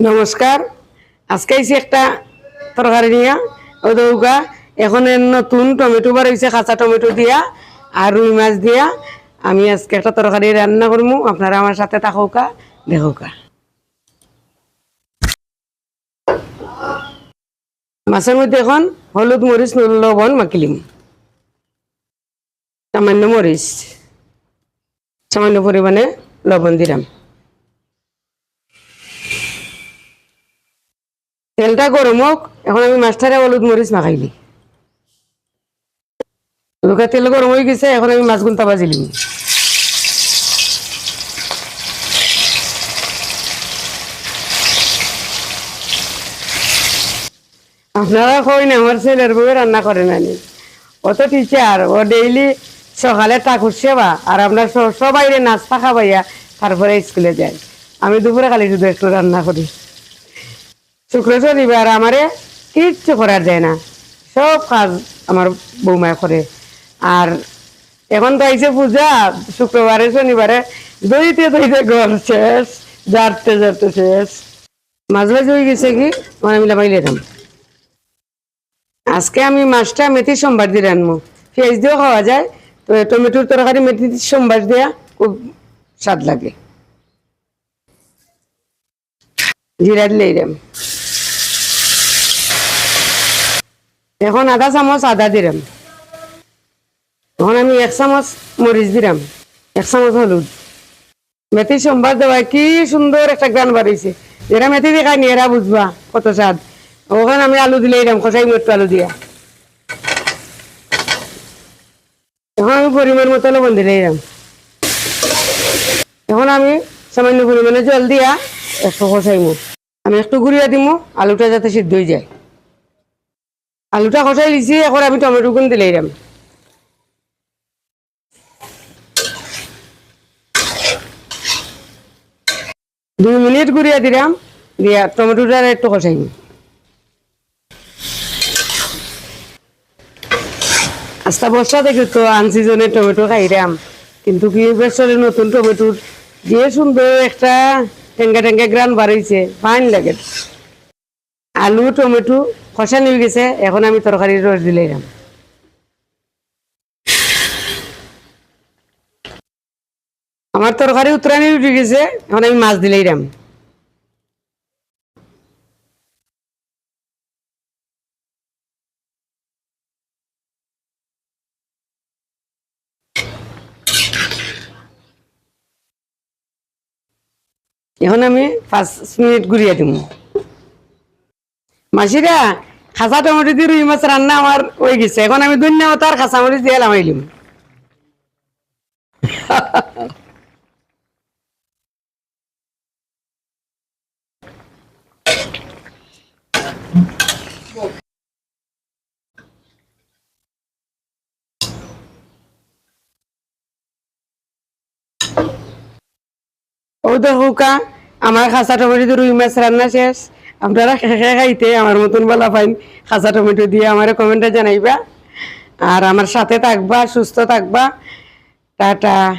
নমস্কার। আজকে আইছি একটা তরকারি নিয়া। ও এখন নতুন টমেটো বার হয়েছে কাঁচা টমেটো দিয়া আর রুই মাছ দিয়া। আমি আজকে একটা তরকারি রান্না করব আপনারা আমার সাথে থাকুকা, দেখুকা। মাছের মধ্যে এখন হলুদ মরিচ লবণ মাখিলিম। সামান্য মরিচ, সামান্য পরিমাণে লবণ দিলাম। তেলটা গরম হোক এখন আমি মাছটারে হলুদ মরিচ মাখাইলি। ওকে তেল গরম হয়ে গেছে, এখন আমি মাছ গুলতা বাজিলিম আপনারা কই না, আমার ছেলের বউ রান্না করে নানি ও তো টিচার ও ডেইলি সকালে ঠাকুর সেবা, আর স- সবাই নাস্তা খাবাইয়া তারপরে স্কুলে যায়। আমি দুপুরে খালি শুধু একটু রান্না করি। শুক্র শনিবার আমারে কিচ্ছু করার যায় না। সব কাজ আমার বৌমায় করে। আর এখন তো আইসে পূজা, শুক্রবারে, শনিবারে, দইতে দইতে ঘর শেষ, জারতে জারতে শেষ। মাঝ মাঝে হয়ে গেছে কি মানে মিলা মাইলে আজকে আমি মাছটা মেথি সোমবার দিয়ে রানবো পেঁয়াজ দিয়েও খাওয়া যায় তো টমেটোর তরকারি মেথি সোমবার দেওয়া খুব স্বাদ লাগে। জিরা দিলে এখন আধা চামচ আদা দিলাম এখন আমি এক চামচ মরিচ দিলাম এক চামচ হলুদ। মেথি সোমবার দেওয়া কি সুন্দর একটা গান বাড়িয়েছে এরা মেথি দিয়ে খাইনি এরা বুঝবা কত স্বাদ ওখানে আমি আলু দিলে এরম কষাই মতো আলু দিয়া। এখন আমি পরিমাণ মতো লবণ দিলে এরম এখন আমি সামান্য পরিমাণে জল দিয়া, একটু কষাইমু আমি একটু গুড়িয়া দিমু, আলুটা যাতে সিদ্ধ হয়ে যায়। আলুটা কষাই দিছি, এখন আমি টমেটো গুণ দিলে এরম দুই মিনিট গুড়িয়া দিলাম, দিয়া টমেটোটা একটু কষাইমু আস্তা বর্ষা থেকে তো আনসিজনে টমেটো খাইরাম কিন্তু কি বছরে নতুন টমেটোর যে সুন্দর একটা টেঙ্গা টেঙ্গা গ্রান বাড়াইছে ফাইন লাগে। আলু, টমেটো খসা নিয়ে গেছে, এখন আমি তরকারির রস দিলাম আমার তরকারি উত্তরানি উঠে গেছে, এখন আমি মাছ দিলাম এখন আমি পাঁচ মিনিট ঘুরিয়ে দিব মাসিরা, খাসা টমেটো দিয়ে রুই মাছ রান্না আমার হয়ে গেছে। এখন আমি ধন্যবাদ তার খাসা মরিচ দিয়ে লামাইলিম ও তো হুকা, আমার খাসা টমেটো রুই মাছ রান্না শেষ। আপনারা খেখে খাইতে আমার মতন বলা পাইন। খাঁচা টমেটো দিয়ে আমার কমেন্টে জানাইবা। আর আমার সাথে থাকবা, সুস্থ থাকবা। টাটা।